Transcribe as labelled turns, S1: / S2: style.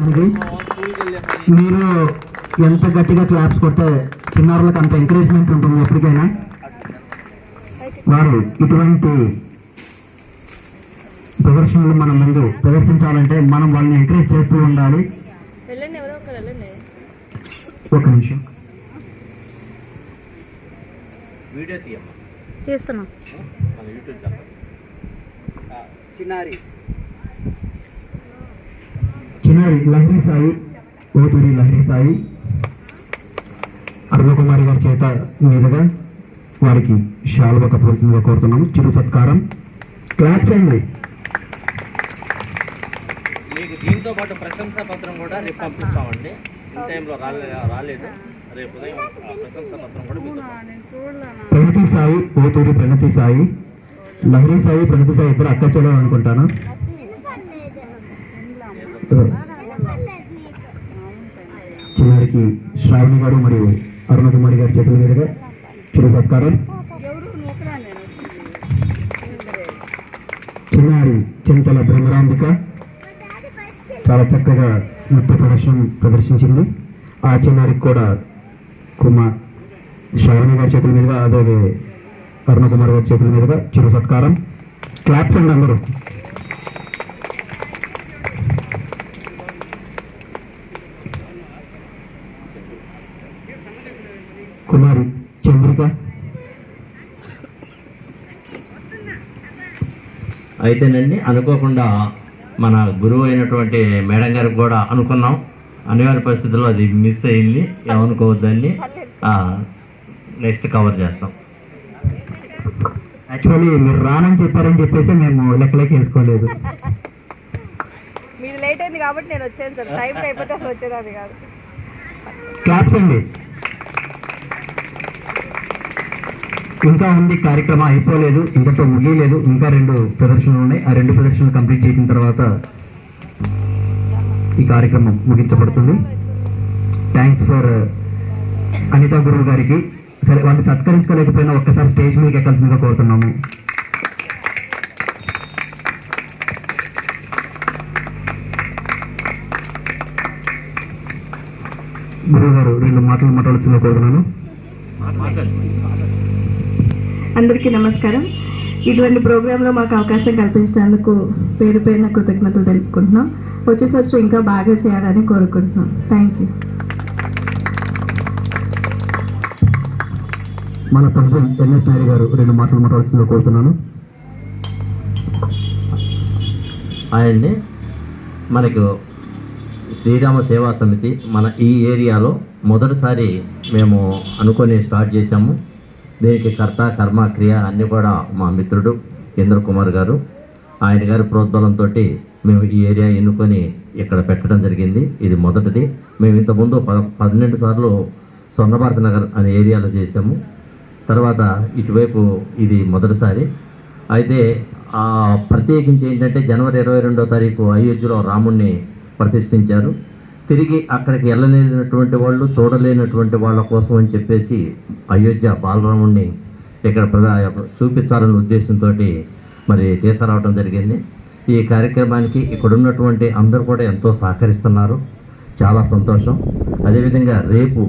S1: దానికి మీరు ఎంత గట్టిగా క్లాప్స్ కొడితే చిన్నారులకు అంత ఎంకరేజ్మెంట్ ఉంటుంది ఎప్పటికైనా? వారు ఇటువంటి ప్రదర్శనలు మన ముందు ప్రదర్శించాలంటే మనం వాళ్ళని ఎంకరేజ్ చేస్తూ ఉండాలి. ఒక నిమిషం.
S2: తీస్తున్నా.
S3: మన యూట్యూబ్ ఛానల్.
S4: చిన్నారి.
S1: చిన్నారి లహరి సాయి ఓతూరి లహరి సాయి అరుణకుమారి గారి చేత మీదుగా వారికి శాలువ కప్పవలసిందిగా కోరుతున్నాము చిరు సత్కారం క్లాప్స్ అండి
S3: మీకు దీంతో పాటు ప్రశంసా పత్రం కూడా రేపు పంపిస్తామండి. ఇన్ టైంలో రాలే రాలేదు. రేపు ఉదయం ప్రశంసా పత్రం కూడా మీతో.
S1: ప్రణతి సాయి ఓతూరి ప్రణతి సాయి. లహరి సాయి ప్రణతి సాయి ఇద్దరు అక్క చెల్లెలు అనుకుంటాను? చిన్నారికి శ్రావణి గారు మరియు అరుణకుమారి గారి చేతుల మీదుగా చిరు సత్కారం. చిన్నారి చింతల బ్రహ్మరాంబిక చాలా చక్కగా నృత్య ప్రదర్శన ప్రదర్శించింది. ఆ చిన్నారికి కూడా కుమార్ శ్రావణి గారి చేతుల మీదుగా అదే అరుణకుమార్ గారి చేతుల మీదుగా చిరు సత్కారం. క్లాప్స్ అండి అందరూ. కుమారి చంద్రిక.
S3: అయితేనండి అనుకోకుండా మన గురువు అయినటువంటి మేడం గారికి కూడా అనుకున్నాం. అనివార్య పరిస్థితుల్లో అది మిస్ అయింది. ఏమనుకోవద్దండి. నెక్స్ట్ కవర్ చేస్తాం.
S1: యాక్చువల్లీ మీరు రానని చెప్పారని చెప్పేసి మేము లెక్కలకి వేసుకోలేదు.
S2: మీది లేట్ అయింది కాబట్టి నేను వచ్చాను సార్. టైం అయిపోతే అసలు వచ్చేదాన్ని కాదు.
S1: క్లాప్స్ అండి. ఇంకా ఉంది కార్యక్రమం అయిపోలేదు ఇంతతో ముగియలేదు ఇంకా రెండు ప్రదర్శనలు ఉన్నాయి. ఆ రెండు ప్రదర్శనలు కంప్లీట్ చేసిన తర్వాత ఈ కార్యక్రమం ముగించబడుతుంది. థ్యాంక్స్ ఫర్ అనితా గురువు గారికి. సరే వాళ్ళని సత్కరించుకోలేకపోయినా ఒక్కసారి స్టేజ్ మీదకి ఎక్కాల్సిందిగా కోరుతున్నాము. గురువు గారు రెండు మాటలు మాట్లాడాల్సిందిగా కోరుతున్నాను.
S5: అందరికీ నమస్కారం. ఇటువంటి ప్రోగ్రాంలో మాకు అవకాశం కల్పించినందుకు పేరు పేరున కృతజ్ఞతలు తెలుపుకుంటున్నాం. వచ్చే సంవత్సరం ఇంకా బాగా చేయాలని కోరుకుంటున్నాం. థ్యాంక్ యూ
S1: మన president N S Naidu garu రెండు మాటలు మాట్లాడాల్సిందిగా కోరుతున్నాను.
S3: అండి మనకు శ్రీరామ సేవా సమితి మన ఈ ఏరియాలో మొదటిసారి మేము అనుకొని స్టార్ట్ చేశాము. దీనికి కర్త కర్మ క్రియ అన్నీ కూడా మా మిత్రుడు ఇంద్ర కుమార్ గారు. ఆయన గారి ప్రోద్బలంతో మేము ఈ ఏరియా ఎన్నుకొని ఇక్కడ పెట్టడం జరిగింది. ఇది మొదటిది. మేము ఇంతకుముందు ప పన్నెండు సార్లు స్వర్ణభారత నగర్ అనే ఏరియాలో చేసాము తర్వాత ఇటువైపు ఇది మొదటిసారి. అయితే ప్రత్యేకించి ఏంటంటే జనవరి ఇరవై రెండో తారీఖు అయోధ్యలో రాముణ్ణి ప్రతిష్ఠించారు. తిరిగి అక్కడికి వెళ్ళలేనటువంటి వాళ్ళు చూడలేనటువంటి వాళ్ళ కోసం అని చెప్పేసి అయోధ్య బాలరాముణ్ణి ఇక్కడ ప్రజా చూపించాలనే ఉద్దేశంతో మరి తీసుకురావడం జరిగింది. ఈ కార్యక్రమానికి ఇక్కడ ఉన్నటువంటి అందరూ కూడా ఎంతో సహకరిస్తున్నారు. చాలా సంతోషం. అదేవిధంగా రేపు